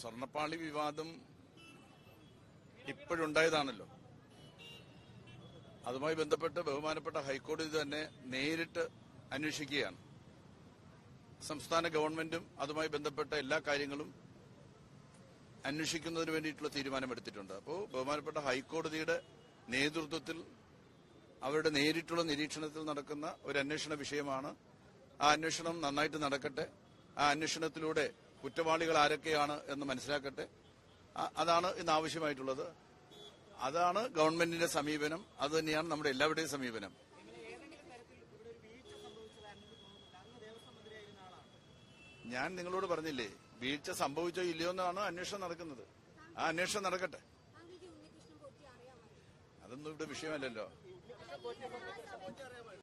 സ്വർണപ്പാളി വിവാദം ഇപ്പോഴുണ്ടായതാണല്ലോ. അതുമായി ബന്ധപ്പെട്ട് ബഹുമാനപ്പെട്ട ഹൈക്കോടതി തന്നെ നേരിട്ട് അന്വേഷിക്കുകയാണ്. സംസ്ഥാന ഗവൺമെന്റും അതുമായി ബന്ധപ്പെട്ട എല്ലാ കാര്യങ്ങളും അന്വേഷിക്കുന്നതിന് വേണ്ടിയിട്ടുള്ള തീരുമാനമെടുത്തിട്ടുണ്ട്. അപ്പോൾ ബഹുമാനപ്പെട്ട ഹൈക്കോടതിയുടെ നേതൃത്വത്തിൽ അവരുടെ നേരിട്ടുള്ള നിരീക്ഷണത്തിൽ നടക്കുന്ന ഒരു അന്വേഷണ വിഷയമാണ് ആ അന്വേഷണം നന്നായിട്ട് നടക്കട്ടെ. ആ അന്വേഷണത്തിലൂടെ കുറ്റവാളികൾ ആരൊക്കെയാണ് എന്ന് മനസ്സിലാക്കട്ടെ. അതാണ് ഇന്ന് ആവശ്യമായിട്ടുള്ളത്. അതാണ് ഗവൺമെന്റിന്റെ സമീപനം. അത് തന്നെയാണ് നമ്മുടെ എല്ലാവരുടെയും സമീപനം. ഞാൻ നിങ്ങളോട് പറഞ്ഞില്ലേ വീഴ്ച സംഭവിച്ചോ ഇല്ലയോ എന്നാണ് അന്വേഷണം നടക്കുന്നത്. ആ അന്വേഷണം നടക്കട്ടെ. അതൊന്നും ഇവിടെ വിഷയമല്ലല്ലോ.